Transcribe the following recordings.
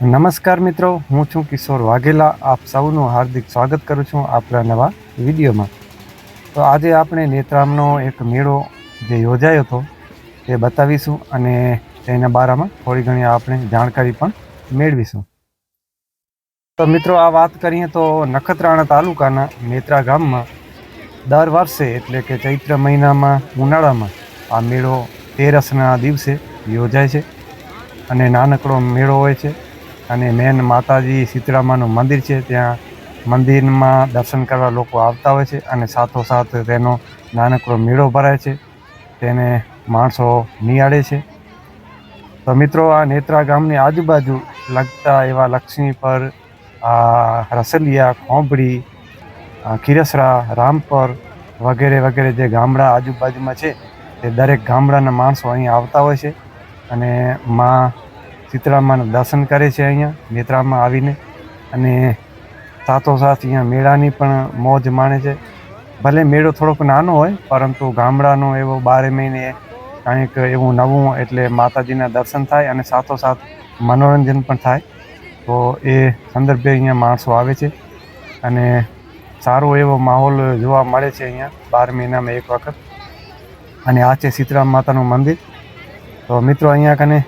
નમસ્કાર મિત્રો, હું છું કિશોર વાઘેલા. આપ સૌનું હાર્દિક સ્વાગત કરું છું આપણા નવા વિડીયોમાં. તો આજે આપણે નેત્રામનો એક મેળો જે યોજાયો હતો તે બતાવીશું અને તેના બારામાં થોડી ઘણી આપણે જાણકારી પણ મેળવીશું. તો મિત્રો, આ વાત કરીએ તો નખત્રાણા તાલુકાના નેત્રા ગામમાં દર વર્ષે એટલે કે ચૈત્ર મહિનામાં, ઉનાળામાં આ મેળો તેરસના દિવસે યોજાય છે અને નાનકડો મેળો હોય છે. અને મેન માતાજી શીતળામાનું મંદિર છે. ત્યાં મંદિરમાં દર્શન કરવા લોકો આવતા હોય છે અને સાથોસાથ તેનો નાનકડો મેળો ભરાય છે. તેને માણસો નિહાળે છે. તો મિત્રો, આ નેત્રા ગામની આજુબાજુ લગતા એવા લક્ષ્મી પર આ રસલિયા ખોંભડી ખીરસરા, રામપર વગેરે વગેરે જે ગામડા આજુબાજુમાં છે, તે દરેક ગામડાના માણસો અહીં આવતા હોય છે. અને માં શીતળામાના દર્શન કરે છે અહીંયા, નેત્રામાં આવીને. અને સાથોસાથ અહીંયા મેળાની પણ મોજ માણે છે. ભલે મેળો થોડોક નાનો હોય, પરંતુ ગામડાનો એવો બારે મહિને કાંઈક એવું નવું એટલે માતાજીના દર્શન થાય અને સાથોસાથ મનોરંજન પણ થાય. તો એ સંદર્ભે અહીંયા માણસો આવે છે. અને સારો એવો માહોલ જોવા મળે છે અહીંયા, બાર મહિનામાં એક વખત. અને આ છે સીતરામ માતાનું મંદિર. તો મિત્રો અહીંયા કને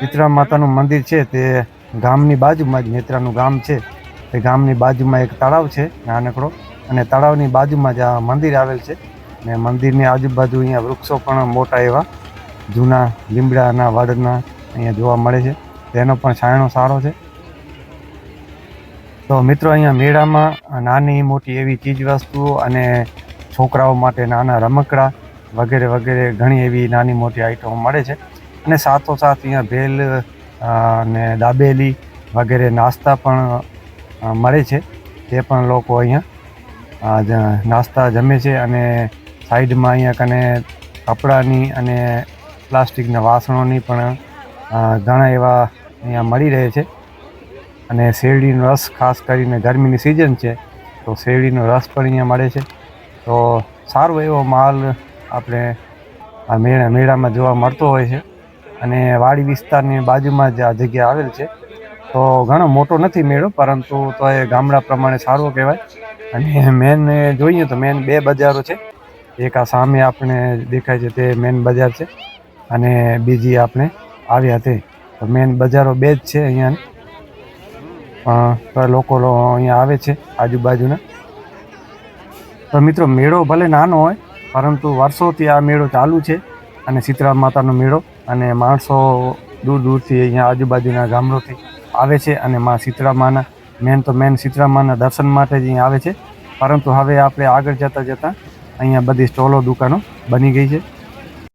સીતરામ માતાનું મંદિર છે, તે ગામની બાજુમાં જ નેત્રાનું ગામ છે. તે ગામની બાજુમાં એક તળાવ છે, નાનકડો. અને તળાવની બાજુમાં જ આ મંદિર આવેલ છે. ને મંદિરની આજુબાજુ અહીંયા વૃક્ષો પણ મોટા એવા, જૂના લીમડાના વાડના અહીંયા જોવા મળે છે. તેનો પણ છાંયણો સારો છે. તો મિત્રો, અહીંયા મેળામાં નાની મોટી એવી ચીજવસ્તુઓ અને છોકરાઓ માટે નાના રમકડા વગેરે વગેરે ઘણી એવી નાની મોટી આઈટમો મળે છે. અને સાથોસાથ અહીંયા ભેલ ને દાબેલી વગેરે નાસ્તા પણ મળે છે. તે પણ લોકો અહીંયા નાસ્તા જમે છે અને સાઈડમાં અહીંયા કને કપડાની અને પ્લાસ્ટિકના વાસણોની પણ ઘણા એવા અહીંયા મળી રહે છે. અને શેરડીનો રસ ખાસ કરીને ગરમીની સિઝન છે, તો શેરડીનો રસ પણ અહીંયા મળે છે. તો સારો એવો માલ આપણે આ મેળા, મેળામાં જોવા મળતો હોય છે. અને વાડી વિસ્તારની બાજુમાં જ આ જગ્યા આવેલ છે. તો ઘણો મોટો નથી મેળો, પરંતુ તો એ ગામડા પ્રમાણે સારો કહેવાય. અને મેન જોઈએ તો મેન બે બજારો છે. એક આ સામે આપણે દેખાય છે તે મેન બજાર છે અને બીજી આપણે આવ્યા તે. તો મેન બજારો બે જ છે અહીંયા લોકો અહીંયા આવે છે આજુબાજુના. તો મિત્રો મેળો ભલે નાનો હોય, પરંતુ વર્ષોથી આ મેળો ચાલુ છે અને સીતરામ માતાનો મેળો અને માણસો દૂર દૂરથી અહીંયા આજુબાજુના ગામડોથી આવે છે અને માં શીતળામાના મેન તો મેન શીતળામાના દર્શન માટે જ અહીંયા આવે છે. પરંતુ હવે આપણે આગળ જતાં જતાં અહીંયા બધી સ્ટોલો, દુકાનો બની ગઈ છે.